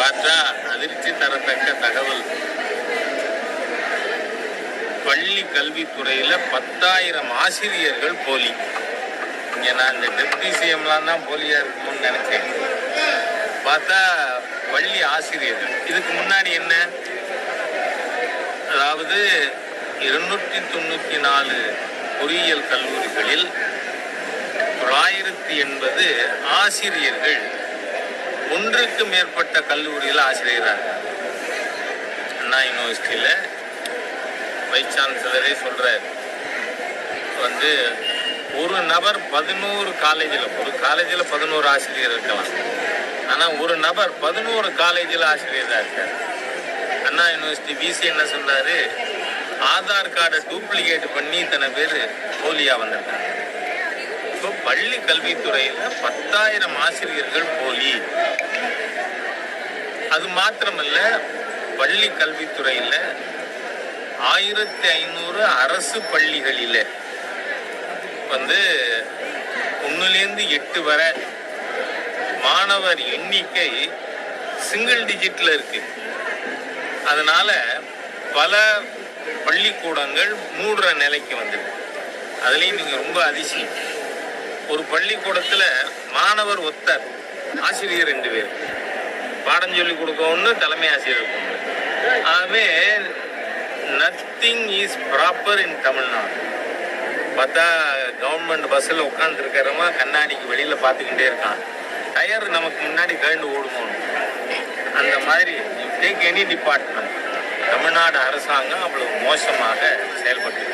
பார்த்தா அதிர்ச்சி தரத்தக்க தகவல். பள்ளி கல்வித்துறையில பத்தாயிரம் ஆசிரியர்கள் போலி. இங்க நான் இந்த டெப்டி சிஎம்லாம் தான் போலியா இருக்குமோன்னு நினைச்சேன். பார்த்தா பள்ளி ஆசிரியர்கள். இதுக்கு முன்னாடி என்ன? அதாவது இருநூற்றி தொண்ணூற்றி நாலு பொறியியல் கல்லூரிகளில் தொள்ளாயிரத்தி எண்பது ஆசிரியர்கள் ஒன்றுக்கு மேற்பட்ட கல்லூரியில் ஆசிரியராக. அண்ணா யூனிவர்சிட்டியில் வைஸ் சான்சலரே சொல்கிறார் வந்து ஒரு நபர் பதினோரு காலேஜில் ஒரு காலேஜில் பதினோரு ஆசிரியர் இருக்கலாம். ஆனால் ஒரு நபர் பதினோரு காலேஜில் ஆசிரியராக இருக்கார். அண்ணா யூனிவர்சிட்டி விசி என்ன சொன்னார்? ஆதார் கார்டை டூப்ளிகேட் பண்ணி இத்தனை பேர் போலியா வந்திருக்காங்க. இப்போ பள்ளி கல்வித்துறையில் பத்தாயிரம் ஆசிரியர்கள் போலி அது மாத்திரமல்ல பள்ளி கல்வித்துறையில் ஆயிரத்தி ஐநூறு அரசு பள்ளிகளில் வந்து ஒன்றுலேருந்து எட்டு வரை மாணவர் எண்ணிக்கை சிங்கிள் டிஜிட்டில் இருக்கு. அதனால பல பள்ளிக்கூடங்கள் மூடுற நிலைக்கு வந்திருக்கு. அதுலேயும் நீங்கள் ரொம்ப அதிசயம் ஒரு பள்ளிக்கூடத்தில் மாணவர் ஒத்தர் ஆசிரியர் ரெண்டு பேர். பாடம் சொல்லி கொடுக்க ஒன்று தலைமை ஆசிரியர் ஆகவே nothing is proper in Tamil Nadu பார்த்தா கவர்மெண்ட் பஸ்ஸில் உட்காந்துருக்கிறவங்க கண்ணாடிக்கு வெளியில் பார்த்துக்கிட்டே இருக்கான் டயர் நமக்கு முன்னாடி கழண்டு ஓடுமோன்னு அந்த மாதிரி டேக் எனி டிபார்ட்மெண்ட் தமிழ்நாடு அரசாங்கம் அவ்வளவு மோசமாக செயல்பட்டு